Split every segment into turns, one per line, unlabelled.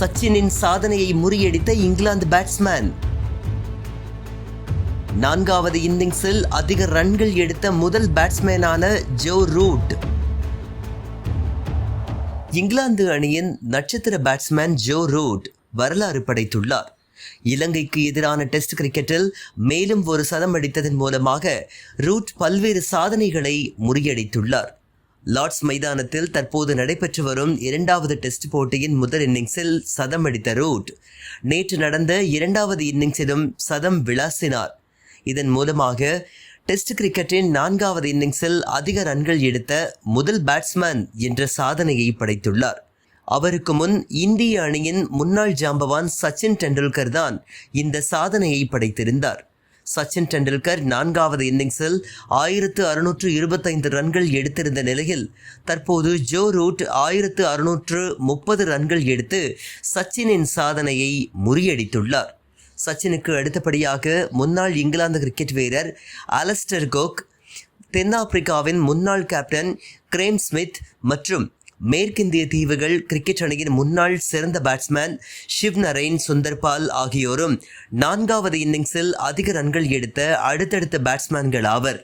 சச்சினின் சாதனையை முறியடித்த இங்கிலாந்து பேட்ஸ்மேன் நான்காவது இன்னிங்ஸில் அதிக ரன்கள் எடுத்த முதல் பேட்ஸ்மேனான ஜோ ரூட். இங்கிலாந்து அணியின் நட்சத்திர பேட்ஸ்மேன் ஜோ ரூட் வரலாறு படைத்துள்ளார். இலங்கைக்கு எதிரான டெஸ்ட் கிரிக்கெட்டில் மேலும் ஒரு சதம் அடித்ததன் மூலமாக ரூட் பல்வேறு சாதனைகளை முறியடித்துள்ளார். லார்ட்ஸ் மைதானத்தில் தற்போது நடைபெற்று வரும் இரண்டாவது டெஸ்ட் போட்டியின் முதல் இன்னிங்ஸில் சதம் அடித்த ரூட். நேற்று நடந்த இரண்டாவது இன்னிங்ஸிலும் சதம் விளாசினார். இதன் மூலமாக டெஸ்ட் கிரிக்கெட்டின் நான்காவது இன்னிங்ஸில் அதிக ரன்கள் எடுத்த முதல் பேட்ஸ்மேன் என்ற சாதனையை படைத்துள்ளார். அவருக்கு முன் இந்திய அணியின் முன்னாள் ஜாம்பவான் சச்சின் டெண்டுல்கர் தான் இந்த சாதனையை படைத்திருந்தார். சச்சின் டெண்டுல்கர் நான்காவது இன்னிங்ஸில் ஆயிரத்து அறுநூற்று இருபத்தைந்து ரன்கள் எடுத்திருந்த நிலையில் தற்போது ஜோ ரூட் ஆயிரத்து அறுநூற்று முப்பது ரன்கள் எடுத்து சச்சினின் சாதனையை முறியடித்துள்ளார். சச்சினுக்கு அடுத்தபடியாக முன்னாள் இங்கிலாந்து கிரிக்கெட் வீரர் அலஸ்டர் கோக் தென்னாப்பிரிக்காவின் முன்னாள் கேப்டன் கிரேம் ஸ்மித் மற்றும் மேற்கிந்திய தீவுகள் கிரிக்கெட் அணியின் முன்னாள் சிறந்த பேட்ஸ்மேன் ஷிவ் நரேன் சுந்தர்பால் ஆகியோரும் நான்காவது இன்னிங்ஸில் அதிக ரன்கள் எடுத்த அடுத்தடுத்த பேட்ஸ்மேன்கள் ஆவர்.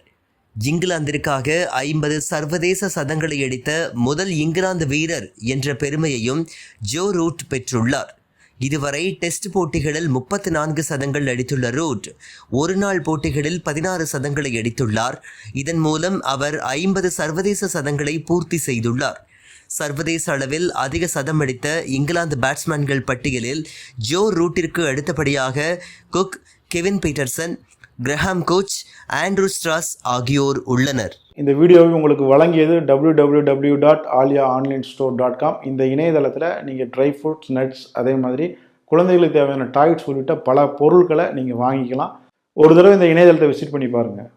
இங்கிலாந்திற்காக ஐம்பது சர்வதேச சதங்களை அடித்த முதல் இங்கிலாந்து வீரர் என்ற பெருமையையும் ஜோ ரூட் பெற்றுள்ளார். இதுவரை டெஸ்ட் போட்டிகளில் முப்பத்து நான்கு சதங்கள் அடித்துள்ள ரூட் ஒரு நாள் போட்டிகளில் பதினாறு சதங்களை அடித்துள்ளார். இதன் மூலம் அவர் ஐம்பது சர்வதேச சதங்களை பூர்த்தி செய்துள்ளார். சர்வதேச அளவில் அதிக சதம் அடித்த இங்கிலாந்து பேட்ஸ்மேன்கள் பட்டியலில் ஜோ ரூட்டிற்கு அடுத்தபடியாக Cook Kevin Pietersen Graham Gooch Andrew Strauss ஆகியோர் உள்ளனர்.
இந்த வீடியோவை உங்களுக்கு வழங்கியது W W W dot Aalia online store dot com இந்த இணையதளத்தில் நீங்கள் ட்ரை ஃப்ரூட்ஸ் நட்ஸ் அதே மாதிரி குழந்தைகளுக்கு தேவையான டாய்ஸ் உள்ளிட்ட பல பொருட்களை நீங்கள் வாங்கிக்கலாம். ஒரு தடவை இந்த இணையதளத்தை விசிட் பண்ணி பாருங்கள்